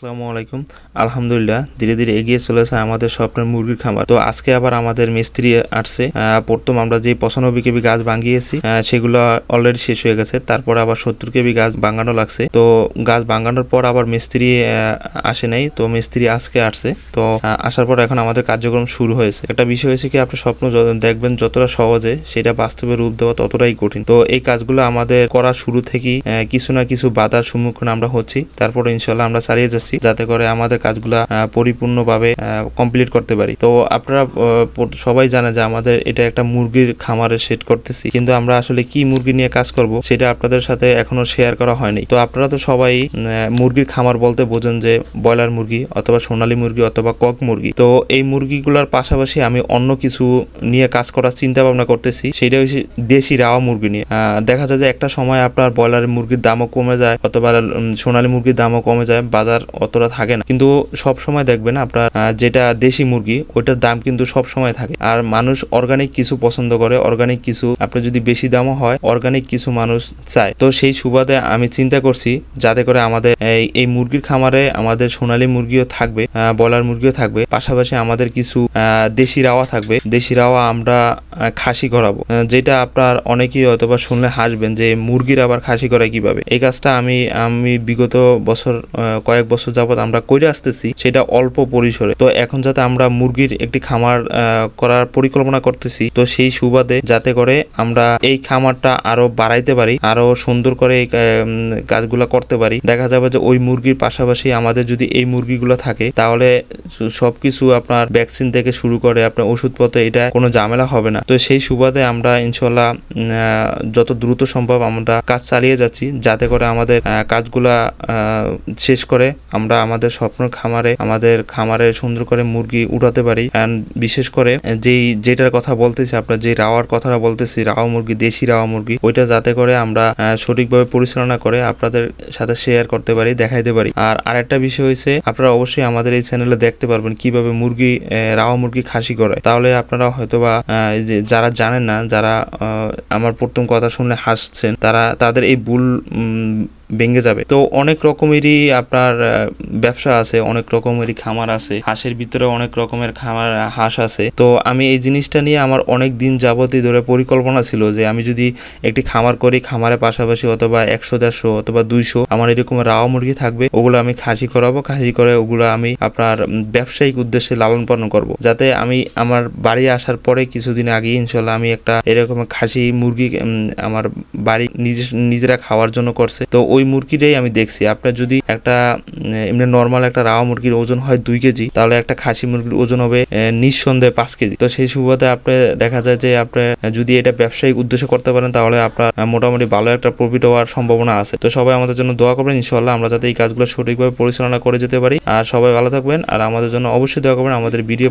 আসসালামু আলাইকুম। আলহামদুলিল্লাহ, ধীরে ধীরে এগিয়ে চলেছে আমাদের স্বপ্নের মুরগির খামার। তো আজকে আবার আমাদের মিস্ত্রি আসছে। প্রথম আমরা যে পঁচানব্বই কেবি গাছ ভাঙিয়েছি সেগুলো অলরেডি শেষ হয়ে গেছে। তারপর আবার সত্তর কেবি গাছ ভাঙানো লাগছে। তো গাছ ভাঙানোর পর আবার মিস্ত্রি আসে নাই। তো মিস্ত্রি আজকে আসছে। তো আসার পর এখন আমাদের কার্যক্রম শুরু হয়েছে। একটা বিষয় হয়েছে কি আপনি স্বপ্ন দেখবেন যতটা সহজে, সেটা বাস্তবে রূপ দেওয়া ততটাই কঠিন। তো এই কাজগুলো আমাদের করা শুরু থেকেই কিছু না কিছু বাধার সম্মুখীন আমরা হচ্ছি। তারপর ইনশাল্লাহ আমরা চালিয়ে যাচ্ছি। যাতে করে আমাদের কাজগুলা পরিপূর্ণভাবে কমপ্লিট করতে পারি। তো আপনারা সবাই জানে যে আমাদের এটা একটা মুরগির খামারে সেট করতেছি। কিন্তু আমরা আসলে কি মুরগি নিয়ে কাজ করব, সেটা আপনাদের সাথে এখনও শেয়ার করা হয়নি। তো আপনারা তো সবাই মুরগির খামার বলতে বোঝেন যে ব্রয়লার মুরগি অথবা সোনালী মুরগি অথবা কক মুরগি। তো এই মুরগিগুলোর পাশাপাশি আমি অন্য কিছু নিয়ে কাজ করার চিন্তা ভাবনা করতেছি, সেটা হচ্ছে দেশি রাওয়া মুরগি নিয়ে। দেখা যায় যে একটা সময় আপনার ব্রয়লার মুরগির দামও কমে যায়, অথবা সোনালী মুরগির দামও কমে যায়, বাজার অতটা থাকে না। কিন্তু সব সময় দেখবেন আপনার যেটা দেশি মুরগি ওইটার দাম কিন্তু সব সময় থাকে। আর মানুষ অর্গানিক কিছু পছন্দ করে অর্গানিক কিছু, আপনার যদি বেশি দামও হয় অর্গানিক কিছু মানুষ চায়। তো সেই সুবাদে আমি চিন্তা করছি, যাতে করে আমাদের এই মুরগির খামারে আমাদের সোনালী মুরগিও থাকবে ব্রয়লার মুরগিও থাকবে। পাশাপাশি আমাদের কিছু দেশি রাওয়া থাকবে। দেশি রাওয়া আমরা খাসি করাবো যেটা আপনার অনেকেই অথবা শুনলে হাসবেন যে, মুরগির আবার খাসি করায় কীভাবে? এই কাজটা আমি আমি বিগত বছর কয়েক বছর যাবত আমরা করে আসতেছি, সেটা অল্প পরিসরে। তো এখন যাতে আমরা মুরগির একটি খামার করার পরিকল্পনা করতেছি, তো সেই সুবাদে যাতে করে আমরা এই খামারটা আরও বাড়াইতে পারি, আরও সুন্দর করে এই কাজগুলো করতে পারি। দেখা যাবে যে ওই মুরগির পাশাপাশি আমাদের যদি এই মুরগিগুলো থাকে, তাহলে সবকিছু আপনার ভ্যাকসিন থেকে শুরু করে আপনার ওষুধপত্র, এটা কোনো ঝামেলা হবে না। তো সেই সুবাদে আমরা ইনশাল্লাহ যত দ্রুত সম্ভব আমরা কাজ চালিয়ে যাচ্ছি, যাতে করে আমাদের কাজগুলা শেষ করে আমরা আমাদের স্বপ্ন খামারে, আমাদের খামারে সুন্দর করে মুরগি উঠাতে পারি। অ্যান্ড বিশেষ করে, যেই, যেটার কথা বলতেছি আপনার যে রাওয়ার কথাটা বলতেছি রাওয়া মুরগি, দেশি রাওয়া মুরগি, ওইটা যাতে করে আমরা সঠিকভাবে পরিচালনা করে আপনাদের সাথে শেয়ার করতে পারি, দেখাইতে পারি। আর আরেকটা বিষয় হয়েছে আপনারা অবশ্যই আমাদের এই চ্যানেলে দেখতে পারবেন কীভাবে মুরগি রাওয়া মুরগি খাসি করে। তাহলে আপনারা হয়তোবা যারা জানেন না, যারা আমার প্রথম কথা শুনলে হাসছেন, তারা, তাদের এই ভুল ভেঙে যাবে। তো অনেক রকমেরই আপনার ব্যবসা আছে, অনেক রকমেরই খামার আছে। হাঁসের ভিতরে অনেক রকমের খামার, হাঁস আছে। তো আমি এই জিনিসটা নিয়ে আমার অনেক দিন যাবতই ধরে পরিকল্পনা ছিল যে আমি যদি একটি খামার করি, খামারের পাশাপাশি অথবা একশো, দেড়শো অথবা দুইশো, আমার এরকম রাওয়া মুরগি থাকবে, ওগুলো আমি খাসি করাবো। খাসি করে ওগুলো আমি আপনার ব্যবসায়িক উদ্দেশ্যে লালন পালন করব। যাতে আমি আমার বাড়ি আসার পরে কিছুদিন আগে ইনশাল্লাহ আমি একটা এরকম খাসি মুরগি আমার বাড়ি নিজে, নিজেরা খাওয়ার জন্য করছে। তো ওই মুরগিটাই আমি দেখছি। আপনার যদি একটা এমনি নর্মাল একটা রাওয়া মুরগির ওজন হয় দুই কেজি, তাহলে একটা খাসি মুরগির ওজন হবে নিঃসন্দেহে পাঁচ কেজি। তো সেই সুবাদে আপনি দেখা যায় যে আপনি যদি এটা ব্যবসায়িক উদ্দেশ্যে করতে পারেন, তাহলে আপনার মোটামুটি ভালো একটা প্রফিট হওয়ার সম্ভাবনা আছে। তো সবাই আমাদের জন্য দোয়া করবেন ইনশাল্লাহ আমরা যাতে এই কাজগুলো সঠিকভাবে পরিচালনা করে যেতে পারি। আর সবাই ভালো থাকবেন, আর আমাদের জন্য অবশ্যই দোয়া করবেন আমাদের ভিডিও